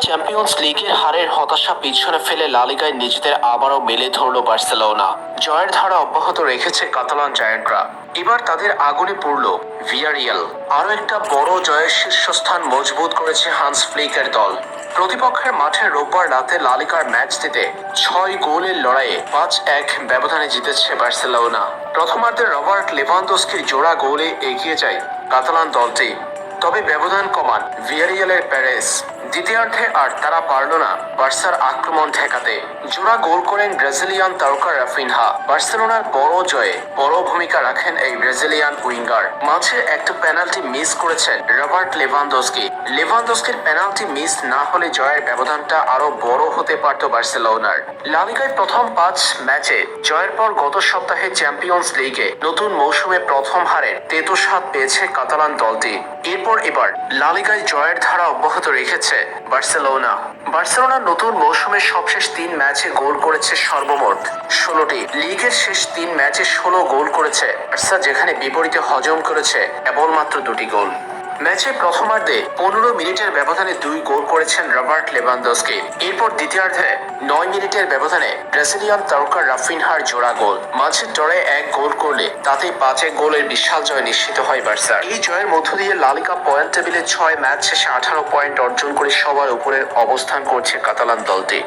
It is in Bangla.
চ্যাম্পিয়ন্স লিগের হারের হতাশা পিছনে ফেলে লালিগায় নিজেদের আবারও মেলে ধরল বার্সেলোনা। জয়ের ধারা অব্যাহত রেখেছে কাতালান জায়ান্টরা। এবার তাদের আগুনে পড়ল ভিয়ারিয়াল। আরও একটা বড় জয়ের শীর্ষস্থান মজবুত করেছে হান্স ফ্লিকের দল। প্রতিপক্ষের মাঠে রোববার রাতে লালিকার ম্যাচ দিতে ছয় গোলের লড়াইয়ে পাঁচ এক ব্যবধানে জিতেছে বার্সেলোনা। প্রথমার্ধে রবার্ট লেভানদোস্কির জোড়া গোলে এগিয়ে যায় কাতালান দলটি। তবে ব্যবধান কমান ভিয়ারিয়ালের প্যারেস। দ্বিতীয়ার্ধে আর তারা পারল না বার্সার আক্রমণ ঠেকাতে। জোড়া গোল করেন ব্রাজিলিয়ান তারকা রাফিনহা। বার্সেলোনার বড় জয়ে বড় ভূমিকা রাখেন এই ব্রাজিলিয়ান উইঙ্গার। মাঝে একটা পেনাল্টি মিস করেছেন রবার্ট লেভানদোস্কি লেভানদোস্কির পেনাল্টি মিস না হলে জয়ের ব্যবধানটা আরও বড় হতে পারত বার্সেলোনার। লালিগায় প্রথম পাঁচ ম্যাচে জয়ের পর গত সপ্তাহে চ্যাম্পিয়ন্স লিগে নতুন মৌসুমে প্রথম হারে তেতো স্বাদ পেয়েছে কাতালান দলটি। এরপর এবার লালিগায় জয়ের ধারা অব্যাহত রেখেছে বার্সেলোনা। বার্সেলোনা নতুন মৌসুমের সবশেষ তিন ম্যাচে গোল করেছে সর্বমোট ষোলোটি। লিগের শেষ তিন ম্যাচে ষোলো গোল করেছে বার্সা, যেখানে বিপরীতে হজম করেছে কেবলমাত্র দুটি গোল। ম্যাচে প্রথমার্ধে পনেরো মিনিটের ব্যবধানে দুই গোল করেছেন রবার্ট লেভানদস্কি। এরপর দ্বিতীয়ার্ধে নয় মিনিটের ব্যবধানে ব্রাজিলিয়ান তারকা রাফিনহার জোড়া গোল। মাঝের ডরে এক গোল করলে তাতেই পাঁচ গোলের বিশাল জয় নিশ্চিত হয় বার্সা। এই জয়ের মধ্য দিয়ে লালিকা পয়েন্ট টেবিলে ছয় ম্যাচ শেষে আঠারো পয়েন্ট অর্জন করে সবার উপরের অবস্থান করছে কাতালান দলটি।